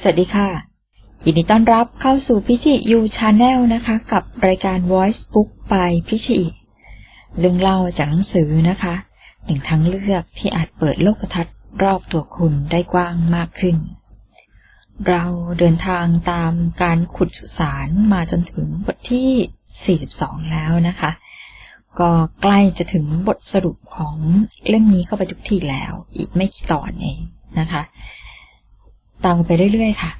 สวัสดีค่ะ ยินดีต้อนรับเข้าสู่พิชิยูชาแนลนะคะ กับรายการ Voice Book by พิชิเรื่องเล่าจากหนังสือนะคะหนึ่งทางเลือกที่อาจเปิดโลกทัศน์รอบตัวคุณได้กว้างมากขึ้น เราเดินทางตามการขุดสุสานมาจนถึงบทที่ 42 แล้วนะคะ ก็ใกล้จะถึงบทสรุปของเล่มนี้เข้าไปทุกทีแล้ว อีกไม่กี่ตอนเองนะคะ ตามไปเรื่อยๆค่ะ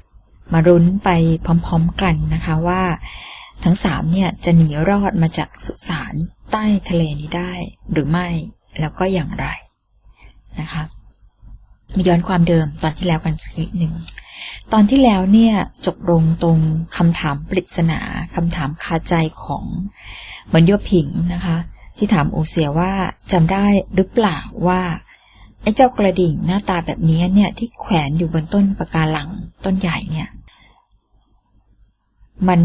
มารุ้นไปพร้อมๆกันนะคะว่าทั้งสามเนี่ยจะหนีรอดมาจากสุสานใต้ทะเลนี้ได้หรือไม่แล้วก็อย่างไรนะคะมีย้อนความเดิมตอนที่แล้วกันสักนิดหนึ่งตอนที่แล้วเนี่ยจบลงตรงคำถามปริศนาคำถามคาใจของเหมือนโยผิงนะคะ ที่ถามโอเสียว่าจำได้หรือเปล่าว่า ไอ้เจ้ากระดิ่งหน้าตาแบบนี้เนี่ย ที่แขวนอยู่บนต้นปะการังต้นใหญ่เนี่ย มัน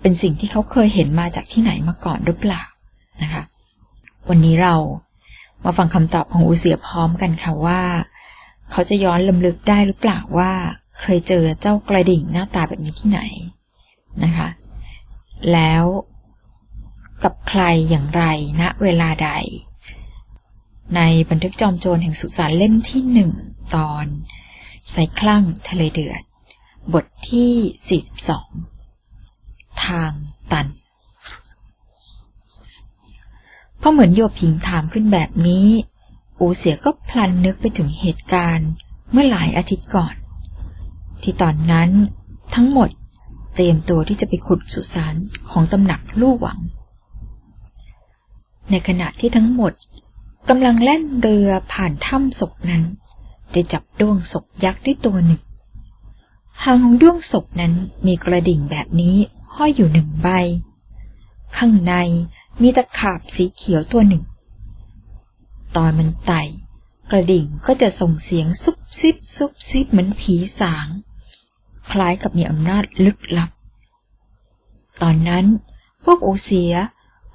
เป็นสิ่งที่เขาเคยเห็นมาจากที่ไหนมาก่อนหรือเปล่านะคะ วันนี้เรามาฟังคำตอบของอูเสียพร้อมกันค่ะว่า เขาจะย้อนลำลึกได้หรือเปล่าว่า เคยเจอเจ้ากระดิ่งหน้าตาแบบนี้ที่ไหนนะคะ แล้วกับใครอย่างไรณเวลาใด ในบันทึกจอมโจรแห่งสุสานเล่มที่หนึ่งตอนใส่คลั่งทะเลเดือด บทที่ 42 ทางตันพอเหมือนโยผิงถามขึ้นแบบนี้ อูเสียก็พลันนึกไปถึงเหตุการณ์เมื่อหลายอาทิตย์ก่อน ที่ตอนนั้นทั้งหมดเตรียมตัวที่จะไปขุดสุสานของตำหนักลู่หวัง ในขณะที่ทั้งหมด กำลังแล่นเรือผ่านถ้ำศพนั้น ได้จับด้วงศพยักษ์ได้ตัวหนึ่งหางของด้วงศพนั้นมีกระดิ่งแบบนี้ห้อยอยู่หนึ่งใบ ข้างในมีตะขาบสีเขียวตัวหนึ่ง ตอนมันไต่กระดิ่งก็จะส่งเสียงซุบซิบซุบซิบเหมือนผีสาง คล้ายกับมีอำนาจลึกลับ ตอนนั้นพวกโอเสีย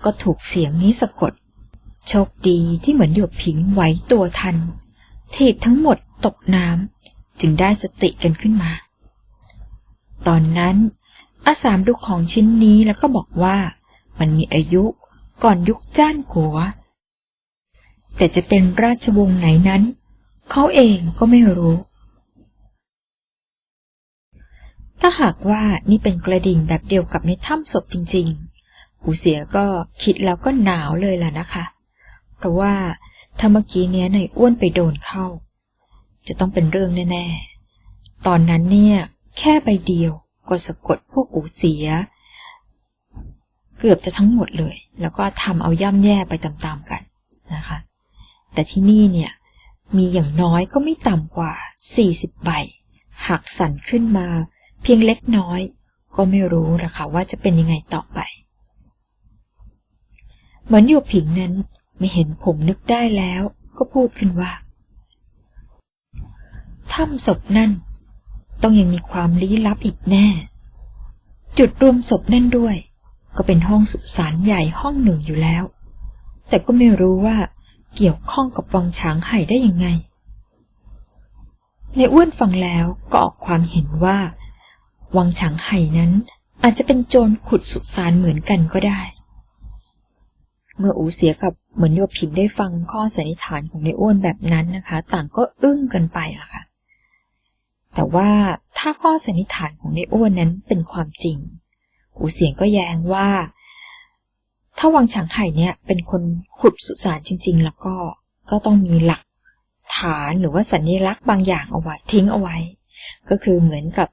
ก็ถูกเสียงนี้สะกด โชคดีที่เหมือนหยกผิงไหวตัวทัน ถีบทั้งหมดตกน้ำจึงได้สติกันขึ้นมา ตอนนั้น อาสามดูของชิ้นนี้แล้วก็บอกว่า มันมีอายุก่อนยุคจ้านกัว แต่จะเป็นราชวงศ์ไหนนั้น เขาเองก็ไม่รู้ ถ้าหากว่านี่เป็นกระดิ่งแบบเดียวกับในถ้ำศพจริงๆ หูเสียก็คิดแล้วก็หนาวเลยล่ะนะคะ เพราะว่าถ้าเมื่อกี้เนี้ยในอ้วนไปโดนเข้า จะต้องเป็นเรื่องแน่ ๆ ตอนนั้นเนี่ย แค่ใบเดียวก็สะกดพวกอูเสีย เกือบจะทั้งหมดเลย แล้วก็ทำเอาย่ำแย่ไปตามๆกันนะคะ แต่ที่นี่เนี่ย มีอย่างน้อยก็ไม่ต่ำกว่า 40 ใบหักสั่นขึ้นมา เพียงเล็กน้อย ก็ไม่รู้นะคะว่าจะเป็นยังไงต่อไป เหมือนอยู่ผิงนั้น ไม่เห็นผมนึกได้แล้วก็พูดขึ้นว่า ถ้ำศพนั่น ต้องยังมีความลี้ลับอีกแน่ จุดรวมศพนั่นด้วย ก็เป็นห้องสุสานใหญ่ห้องหนึ่งอยู่แล้ว แต่ก็ไม่รู้ว่าเกี่ยวข้องกับวังช้างไห่ได้ยังไง ในอ้วนฟังแล้วก็ออกความเห็นว่า วังช้างไห่นั้นอาจจะเป็นโจรขุดสุสานเหมือนกันก็ได้ เมื่ออูเสียกับ เหมือนโยบผิมได้ฟังข้อสันนิษฐานของในอ้วนแบบนั้นนะคะ ต่างก็อึ้งกันไปละค่ะ แต่ว่าถ้าข้อสันนิษฐานของในอ้วนนั้นเป็นความจริงอูเสียงก็แย้งว่า ถ้าวังฉางไห่เนี่ยเป็นคนขุดสุสานจริง ๆ แล้วก็ก็ต้องมีหลักฐานหรือว่าสัญลักษณ์บางอย่างเอาไว้ทิ้งเอาไว้ ก็คือเหมือนกับ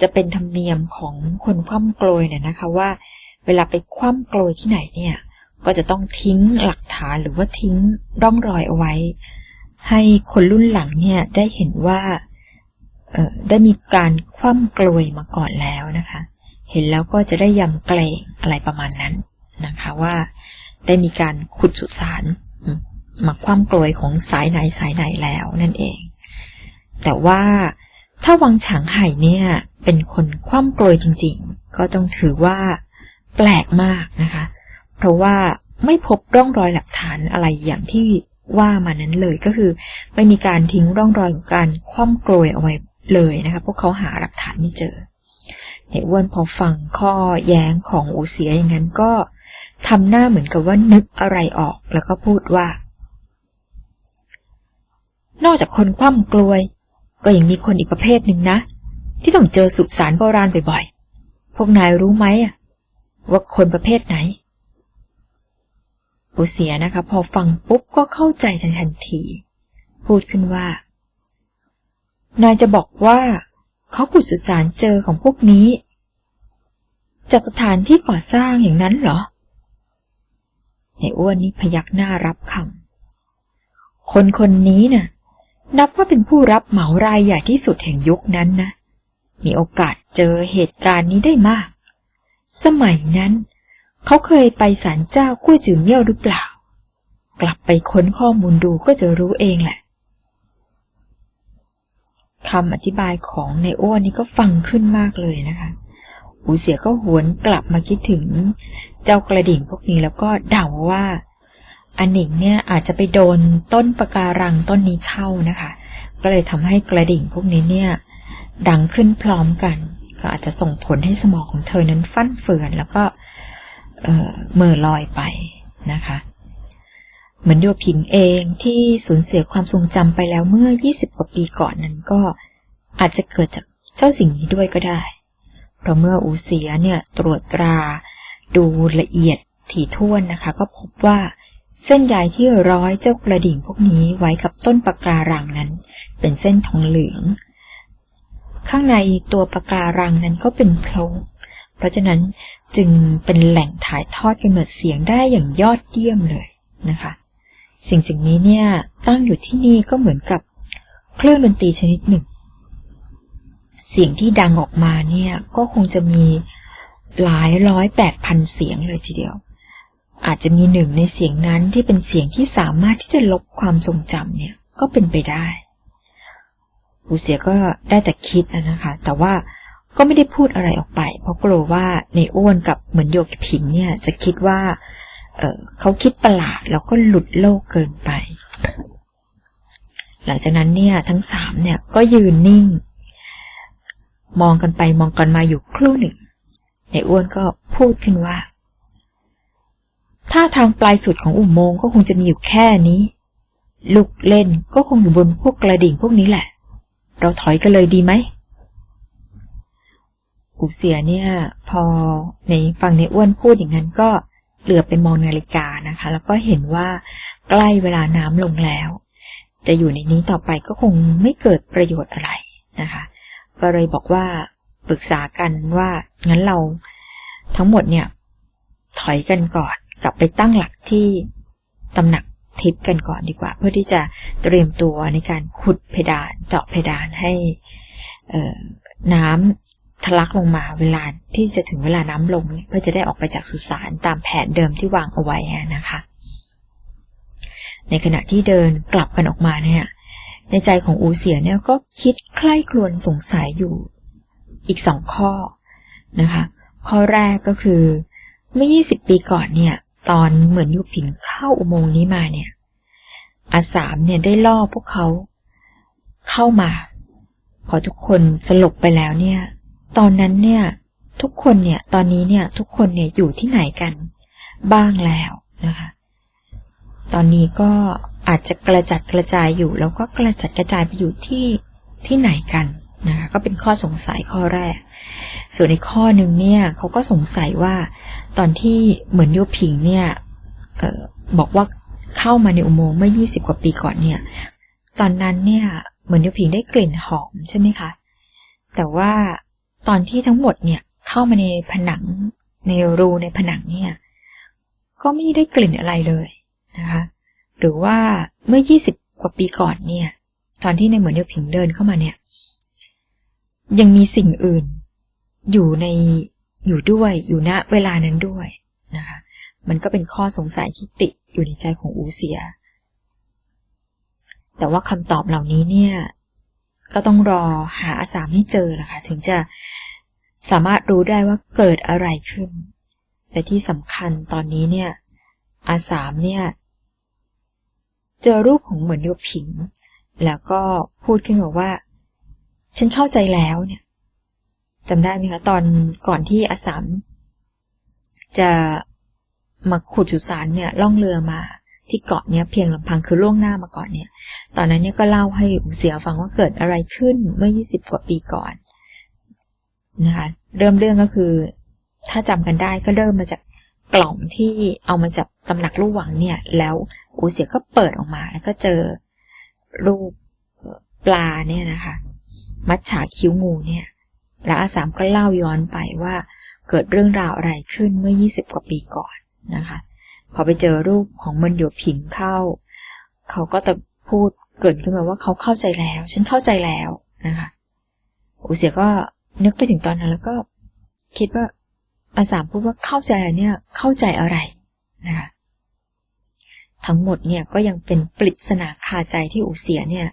จะเป็นธรรมเนียมของคนคว่ำโกลยเนี่ยนะคะว่า เวลาไปคว่ำโกลยที่ไหนเนี่ย ก็จะต้องทิ้งหลักานหรือว่าทิ้งร่องรอยเอาไว้ ให้คนรุ่นหลังเนี่ยได้เห็นว่าได้มีการคว่ำกลวยมาก่อนแล้วนะคะ เห็นแล้วก็จะได้ยำเกรงอะไรประมาณนั้นนะคะว่าได้มีการขุดสุสานมาคว่ำกลวยของสายไหนสายไหนแล้วนั่นเอง แต่ว่าถ้าวังฉางไห่เนี่ยเป็นคนคว่ำกลวยจริงๆ ก็ต้องถือว่าแปลกมากนะคะ เพราะว่า ไม่พบร่องรอยหลักฐานอะไรอย่างที่ว่ามานั้นเลยก็คือ ไม่มีการทิ้งร่องรอยของการคว่ำโกลยเอาไว้เลยนะคะพวกเขาหาหลักฐานไม่เจอในอ้วนพอฟังข้อแย้งของอูเสียอย่างนั้นก็ทำหน้าเหมือนกับว่านึกอะไรออกแล้วก็พูดว่า นอกจากคนคว่ำกลวย ก็ยังมีคนอีกประเภทหนึ่งนะ ที่ต้องเจอสุสานโบราณบ่อยๆ พวกนายรู้ไหมว่าคนประเภทไหน อูเสียนะคะ พอฟังปุ๊บก็เข้าใจทันที พูดขึ้นว่า นายจะบอกว่าเขาขุดสุสานเจอของพวกนี้ จากสถานที่ก่อสร้างอย่างนั้นเหรอ ในอ้วนนี่พยักหน้ารับคำคนคนนี้น่ะ นับว่าเป็นผู้รับเหมารายใหญ่ที่สุดแห่งยุคนั้นนะ มีโอกาสเจอเหตุการณ์นี้ได้มาก สมัยนั้น เขาเคยไปศาลเจ้ากุ้จือเมี่ยวหรือเปล่า กลับไปค้นข้อมูลดูก็จะรู้เองแหละคำอธิบายของในอ้วนนี่ก็ฟังขึ้นมากเลยนะคะหูเสียก็หวนกลับมาคิดถึงเจ้ากระดิ่งพวกนี้แล้วก็เดาว่าอันหนิงเนี่ยอาจจะไปโดนต้นปะการังต้นนี้เข้านะคะ ก็เลยทำให้กระดิ่งพวกนี้เนี่ยดังขึ้นพร้อมกัน ก็อาจจะส่งผลให้สมองของเธอนั้นฟั่นเฟือน แล้วก็ เมื่อลอยไปนะคะ เหมือนโยผิงเองที่สูญเสียความทรงจำไปแล้วเมื่อ 20 กว่าปีก่อนนั้นก็อาจจะเกิดจากเจ้าสิ่งนี้ด้วยก็ได้ เพราะเมื่ออูเสียเนี่ยตรวจตราดูละเอียดถี่ถ้วนนะคะ ก็พบว่าเส้นใยที่ร้อยเจ้ากระดิ่งพวกนี้ไว้กับต้นปะการังนั้น เป็นเส้นทองเหลือง ข้างในตัวปะการังนั้นก็เป็นโพรง เพราะฉะนั้นจึงเป็นแหล่งถ่ายทอดกำเนิดเสียงได้อย่างยอดเยี่ยมเลยนะคะ สิ่งสิ่งนี้เนี่ยตั้งอยู่ที่นี่ก็เหมือนกับเครื่องดนตรีชนิดหนึ่ง เสียงที่ดังออกมาเนี่ยก็คงจะมีหลายร้อยแปดพันเสียงเลยทีเดียว อาจจะมีหนึ่งในเสียงนั้นที่เป็นเสียงที่สามารถที่จะลบความทรงจำเนี่ยก็เป็นไปได้อูเสียก็ได้แต่คิดนะคะ แต่ว่า ก็ไม่ได้พูดอะไรออกไป เพราะกลัวว่าในอ้วนกับเหมือนโยกผิงเนี่ยจะคิดว่าเเขาคิดประหลาดแล้วก็หลุดโลกเกินไป หลังจากนั้นเนี่ยทั้งสามเนี่ยก็ยืนนิ่ง มองกันไปมองกันมาอยู่ครู่หนึ่ง ในอ้วนก็พูดขึ้นว่า ถ้าทางปลายสุดของอุโมงค์ก็คงจะมีอยู่แค่นี้ ลูกเล่นก็คงอยู่บนพวกกระดิ่งพวกนี้แหละ เราถอยกันเลยดีไหม อูเสียเนี่ย พอในฟังในอ้วนพูดอย่างนั้นก็เหลือไปมองนาฬิกานะคะ แล้วก็เห็นว่าใกล้เวลาน้ำลงแล้ว จะอยู่ในนี้ต่อไปก็คงไม่เกิดประโยชน์อะไรนะคะ ก็เลยบอกว่าปรึกษากันว่างั้นเราทั้งหมดเนี่ย ถอยกันก่อน กลับไปตั้งหลักที่ตำหนักทิพย์กันก่อนดีกว่า เพื่อที่จะเตรียมตัวในการขุดเพดานเจาะเพดานให้น้ำ ทะลักลงมาเวลาที่จะถึงเวลาน้ำลงเพื่อจะได้ออกไปจากสุสานตามแผนเดิมที่วางเอาไว้นะคะ ในขณะที่เดินกลับกันออกมาเนี่ย ในใจของอูเสียเนี่ยก็คิดใคร่ครวญสงสัยอยู่ อีกสองข้อนะคะ ข้อแรกก็คือเมื่อ 20 ปีก่อนเนี่ย ตอนเหมือนยุผิงเข้าอุโมงค์นี้มาเนี่ยอาสามเนี่ยได้ล่อพวกเขาเข้ามา พอทุกคนสลบไปแล้วเนี่ย ตอนนั้นเนี่ยทุกคนเนี่ยตอนนี้เนี่ยทุกคนเนี่ยอยู่ที่ไหนกันบ้างแล้วนะคะตอนนี้ก็อาจจะกระจัดกระจายอยู่ แล้วก็กระจัดกระจายไปอยู่ที่ที่ไหนกันนะคะก็เป็นข้อสงสัยข้อแรก ส่วนในข้อหนึ่งเนี่ยเขาก็สงสัยว่าตอนที่เหมือนโยผิงเนี่ยออบอกว่าเข้ามาในอุโมงค์เมื่อ 20 กว่าปีก่อนเนี่ย ตอนนั้นเนี่ยเหมือนโยผิงได้กลิ่นหอมใช่ไหมคะ แต่ว่า ตอนที่ทั้งหมดเนี่ยเข้ามาในผนัง ในรูในผนังเนี่ย ก็ไม่ได้กลิ่นอะไรเลยนะคะ หรือว่าเมื่อ 20 กว่าปีก่อนเนี่ย ตอนที่ในเหมือนโยผิงเดินเข้ามาเนี่ย ยังมีสิ่งอื่น อยู่ในอยู่ด้วยอยู่ณเวลานั้นด้วยนะคะ มันก็เป็นข้อสงสัยที่ติดอยู่ในใจของอูเสีย แต่ว่าคำตอบเหล่านี้เนี่ย ก็ต้องรอหาอาสามให้เจอละค่ะถึงจะสามารถรู้ได้ว่าเกิดอะไรขึ้น แต่ที่สำคัญตอนนี้เนี่ยอาสามเนี่ย เจอรูปของเหมือนโยผิง แล้วก็พูดขึ้นมาว่า ฉันเข้าใจแล้วเนี่ยจำได้ไหมคะตอนก่อนที่อาสามจะมาขุดสุสานเนี่ยล่องเรือมา ที่เกาะเนี้ยเพียงลำพังคือล่วงหน้ามาก่อนเนี่ย ตอนนั้นเนี่ยก็เล่าให้อูเสียฟังว่าเกิดอะไรขึ้นเมื่อ 20 กว่าปีก่อนนะคะเริ่มเรื่องก็คือ ถ้าจำกันได้ก็เริ่มมาจากกล่องที่เอามาจากตำหนักลูกหวังเนี่ย แล้วอูเสียก็เปิดออกมา แล้วก็เจอรูปปลาเนี่ยนะคะ มัดฉาคิ้วงูเนี่ย แล้วอาสามก็เล่าย้อนไปว่าเกิดเรื่องราวอะไรขึ้นเมื่อ 20 กว่าปีก่อนนะคะ พอไปเจอรูปของมันหยดผินเข้า เขาก็จะพูดเกิดขึ้นมาว่าเขาเข้าใจแล้ว ฉันเข้าใจแล้วนะคะอูเสียก็นึกไปถึงตอนนั้นแล้วก็คิดว่าอาสามพูดว่าเข้าใจอะไรเนี่ย เข้าใจอะไรนะคะทั้งหมดเนี่ยก็ยังเป็นปริศนาคาใจที่อูเสียเนี่ย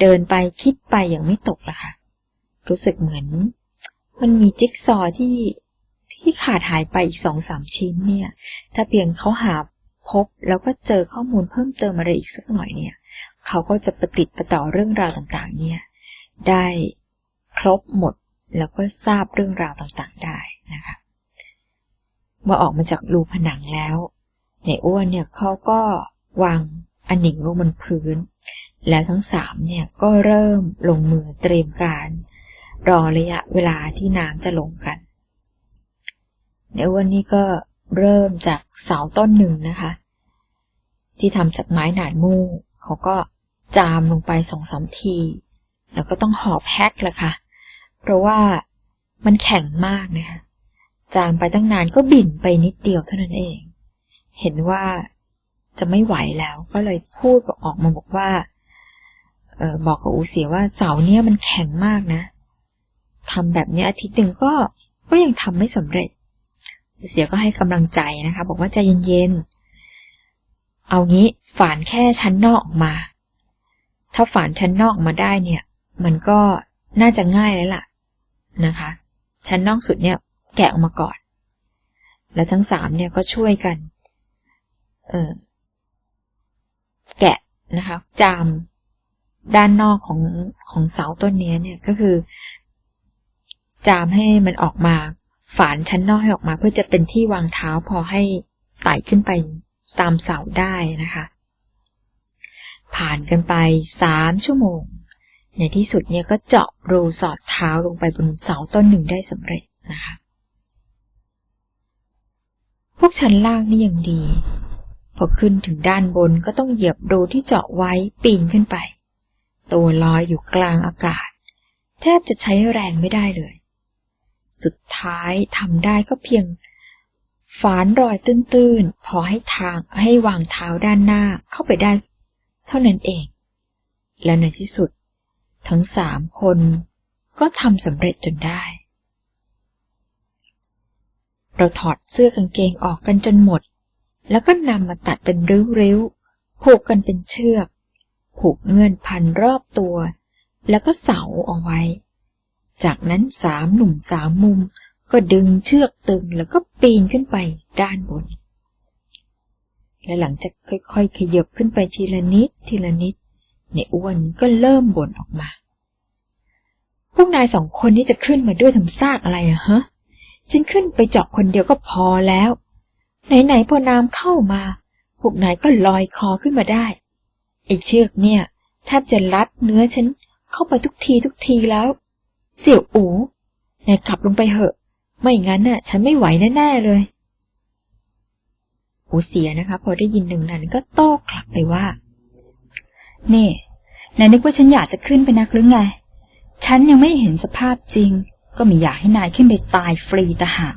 เดินไปคิดไปอย่างไม่ตกละค่ะ รู้สึกเหมือน มันมีจิ๊กซอที่ ที่ขาดหายไปอีกสองสามชิ้นเนี่ย ถ้าเพียงเขาหาพบแล้วก็เจอข้อมูลเพิ่มเติมอะไรอีกสักหน่อยเนี่ย เขาก็จะประติดประต่อเรื่องราวต่างๆ เนี่ย ได้ครบหมดแล้วก็ทราบเรื่องราวต่างๆได้นะคะเมื่อออกมาจากรูผนังแล้ว ในอ้วนเนี่ยเขาก็วางอันหนิงลงบนพื้น แล้วทั้งสามเนี่ยก็เริ่มลงมือเตรียมการ รอระยะเวลาที่น้ำจะลงกัน ในอ้วนนี่ก็เริ่มจากเสาต้นหนึ่งนะคะ ที่ทำจากไม้หนาดมูเขาก็จามลงไปสองสามที แล้วก็ต้องหอบแฮกละค่ะ เพราะว่ามันแข็งมากนะคะ จามไปตั้งนานก็บิ่นไปนิดเดียวเท่านั้นเอง เห็นว่าจะไม่ไหวแล้วก็เลยพูดออกมาบอกว่าออบอกกับอูเสียว่าเสาเนี้ยมันแข็งมากนะทำแบบนี้อาทิตย์หนึ่งก็ก็ยังทำไม่สำเร็จ เสียก็ให้กำลังใจนะคะ บอกว่าใจเย็นๆ เอางี้ฝานแค่ชั้นนอกออกมา ถ้าฝานชั้นนอกมาได้เนี่ย มันก็น่าจะง่ายแล้วล่ะนะคะ ชั้นนอกสุดเนี่ยแกะออกมาก่อน แล้วทั้งสามเนี่ยก็ช่วยกัน เออแกะนะคะ จามด้านนอกของของเสาต้นนี้เนี่ยก็คือ จามให้มันออกมา ฝานชั้นนอกให้ออกมา เพื่อจะเป็นที่วางเท้าพอให้ไต่ขึ้นไปตามเสาได้นะคะ ผ่านกันไปสามชั่วโมง ในที่สุดเนี่ยก็เจาะรูสอดเท้าลงไปบนเสาต้นหนึ่งได้สำเร็จนะคะ พวกชั้นล่างนี่ยังดี พอขึ้นถึงด้านบนก็ต้องเหยียบรูที่เจาะไว้ปีนขึ้นไป ตัวลอยอยู่กลางอากาศ แทบจะใช้แรงไม่ได้เลย สุดท้ายทำได้ก็เพียง ฝานรอยตื้นๆ พอให้ทางให้วางเท้าด้านหน้าเข้าไปได้ เท่านั้นเอง แล้วในที่สุด ทั้งสามคนก็ทำสำเร็จจนได้ เราถอดเสื้อกางเกงออกกันจนหมด แล้วก็นำมาตัดเป็นริ้วๆ ผูกกันเป็นเชือก ผูกเงื่อนพันรอบตัว แล้วก็เสาเอาไว้ จากนั้นสามหนุ่มสามมุม ก็ดึงเชือกตึงแล้วก็ปีนขึ้นไปด้านบน และหลังจากค่อยๆ ขยับขึ้นไปทีละนิดทีละนิด ในอ้วนก็เริ่มบ่นออกมา พวกนายสองคนนี้จะขึ้นมาด้วยทำซากอะไรอะฮะ ฉันขึ้นไปเจาะคนเดียวก็พอแล้ว ไหนๆพอน้ำเข้ามา พวกนายก็ลอยคอขึ้นมาได้ ไอ้เชือกเนี่ยแทบจะรัดเนื้อฉันเข้าไปทุกทีทุกทีแล้ว เสี่ยวอูนายกลับลงไปเหอะ ไม่งั้นน่ะ ฉันไม่ไหวแน่ๆเลยอูเสียนะคะ พอได้ยินหนึ่งนั้นก็โต้กลับไปว่า เน่นายนึกว่าฉันอยากจะขึ้นไปนักหรือไง ฉันยังไม่เห็นสภาพจริง ก็มีอยากให้นายขึ้นไปตายฟรีตะหาก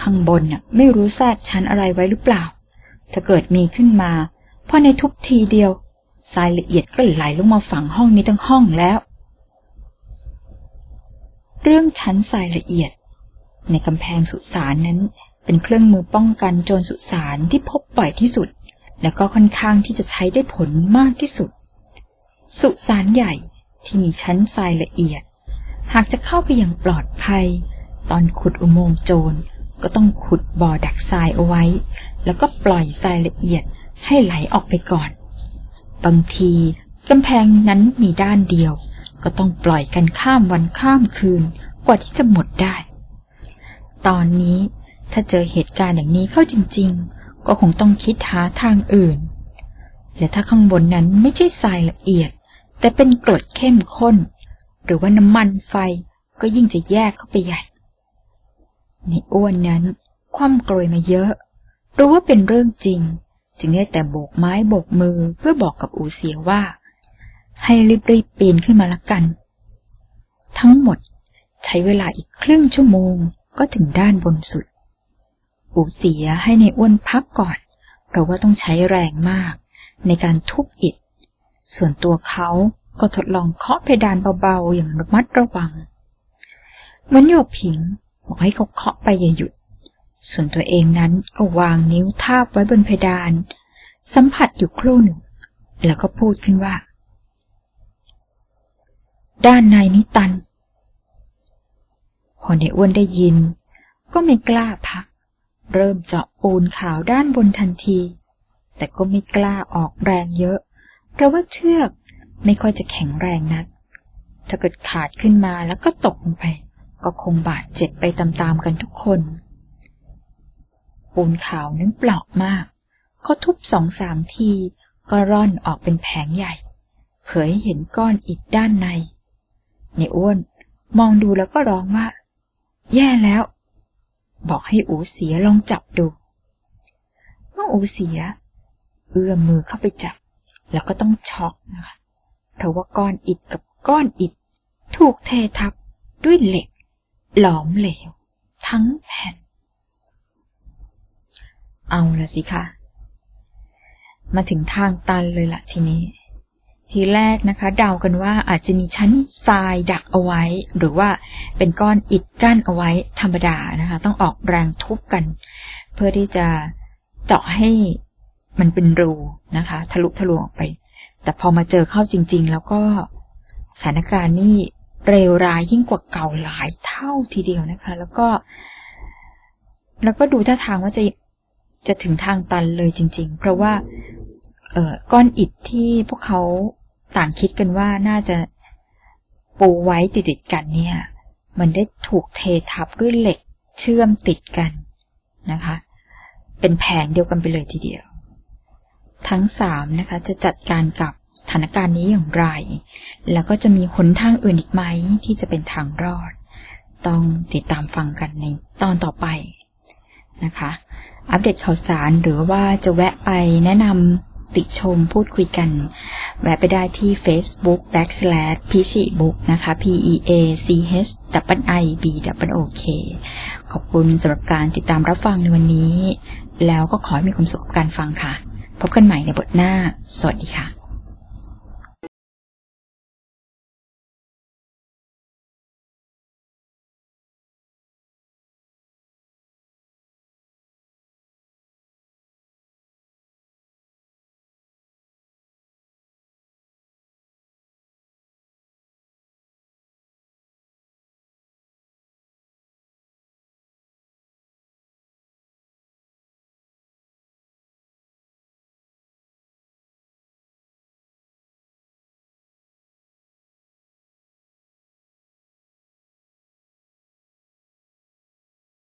ข้างบนน่ะ ไม่รู้แทรกชั้นอะไรไว้หรือเปล่า ถ้าเกิดมีขึ้นมาพอในทุบทีเดียวทรายละเอียดก็ไหลลงมาฝังห้องนี้ทั้งห้องแล้ว เรื่องชั้นทรายละเอียด ในกำแพงสุสานนั้น เป็นเครื่องมือป้องกันโจรสุสานที่พบบ่อยที่สุด และก็ค่อนข้างที่จะใช้ได้ผลมากที่สุด สุสานใหญ่ที่มีชั้นทรายละเอียด หากจะเข้าไปอย่างปลอดภัย ตอนขุดอุโมงค์โจรก็ต้องขุดบ่อดักทรายเอาไว้ แล้วก็ปล่อยทรายละเอียดให้ไหลออกไปก่อน บางทีกำแพงนั้นมีด้านเดียว ก็ต้องปล่อยกันข้ามวันข้ามคืนกว่าที่จะหมดได้ ตอนนี้ถ้าเจอเหตุการณ์อย่างนี้เข้าจริง ๆ ก็คงต้องคิดหาทางอื่น และถ้าข้างบนนั้นไม่ใช่ทรายละเอียด แต่เป็นกรดเข้มข้น หรือว่าน้ำมันไฟก็ยิ่งจะแยกเข้าไปใหญ่ในอ้วนนั้น คว่ำโกรยมาเยอะรู้ว่าเป็นเรื่องจริง จึงได้แต่โบกไม้โบกมือเพื่อบอกกับอูเสียว่า ให้รีบๆปีนขึ้นมาละกัน ทั้งหมดใช้เวลาอีกครึ่งชั่วโมงก็ถึงด้านบนสุดอูเสียให้ในอ้วนพักก่อน เพราะว่าต้องใช้แรงมาก ในการทุบอิฐส่วนตัวเขาก็ทดลองเคาะเพดานเบาๆอย่างระมัดระวัง เหมือนโยบผิงบอกให้เขาเคาะไปอย่าหยุด ส่วนตัวเองนั้นก็วางนิ้วทาบไว้บนเพดาน สัมผัสอยู่ครู่หนึ่ง แล้วก็พูดขึ้นว่า ด้านในนี้ตัน พอในอ้วนได้ยิน ก็ไม่กล้าพัก เริ่มเจาะปูนขาวด้านบนทันที แต่ก็ไม่กล้าออกแรงเยอะ เพราะว่าเชือกไม่ค่อยจะแข็งแรงนัก ถ้าเกิดขาดขึ้นมาแล้วก็ตกลงไป ก็คงบาดเจ็บไปตามๆกันทุกคน ปูนขาวนั้นเปลาะมากก็ทุบสองสามทีก็ร่อนออกเป็นแผงใหญ่ เผยเห็นก้อนอิฐด้านใน ในอ้วน มองดูแล้วก็ร้องว่า แย่แล้ว บอกให้อูเสียลองจับดูเมื่ออูเสีย เอื้อมมือเข้าไปจับ แล้วก็ต้องช็อกนะคะ เพราะว่าก้อนอิฐกับก้อนอิฐถูกเททับด้วยเหล็ก หลอมเหลว ทั้งแผ่น เอาละสิคะมาถึงทางตันเลยละทีนี้ ทีแรกนะคะเดากันว่าอาจจะมีชั้นทรายดักเอาไว้ หรือว่าเป็นก้อนอิฐกั้นเอาไว้ธรรมดานะคะ ต้องออกแรงทุบกัน เพื่อที่จะเจาะให้มันเป็นรูนะคะ ทะลุทะลวงออกไป แต่พอมาเจอเข้าจริง ๆ แล้วก็สถานการณ์นี่เร็วร้ายยิ่งกว่าเก่าหลายเท่าทีเดียวนะคะ แล้วก็ แล้วก็ดูท่าทางว่าจะจะถึงทางตันเลยจริง ๆ เพราะว่า ก้อนอิฐที่พวกเขาต่างคิดกันว่าน่าจะปูไว้ติดๆกันเนี่ย มันได้ถูกเททับด้วยเหล็กเชื่อมติดกันนะคะ เป็นแผงเดียวกันไปเลยทีเดียว ทั้งสามนะคะจะจัดการกับสถานการณ์นี้อย่างไร แล้วก็จะมีหนทางอื่นอีกไหมที่จะเป็นทางรอด ต้องติดตามฟังกันในตอนต่อไปนะคะ อัปเดตข่าวสารหรือว่าจะแวะไปแนะนำ ติชมพูดคุยกัน แวะไปได้ที่ Facebook backslash p c book นะคะ p e a c h w i b w o k ขอบคุณสำหรับการติดตามรับฟังในวันนี้ แล้วก็ขอให้มีความสุขกับการฟังค่ะ พบกันใหม่ในบทหน้า สวัสดีค่ะ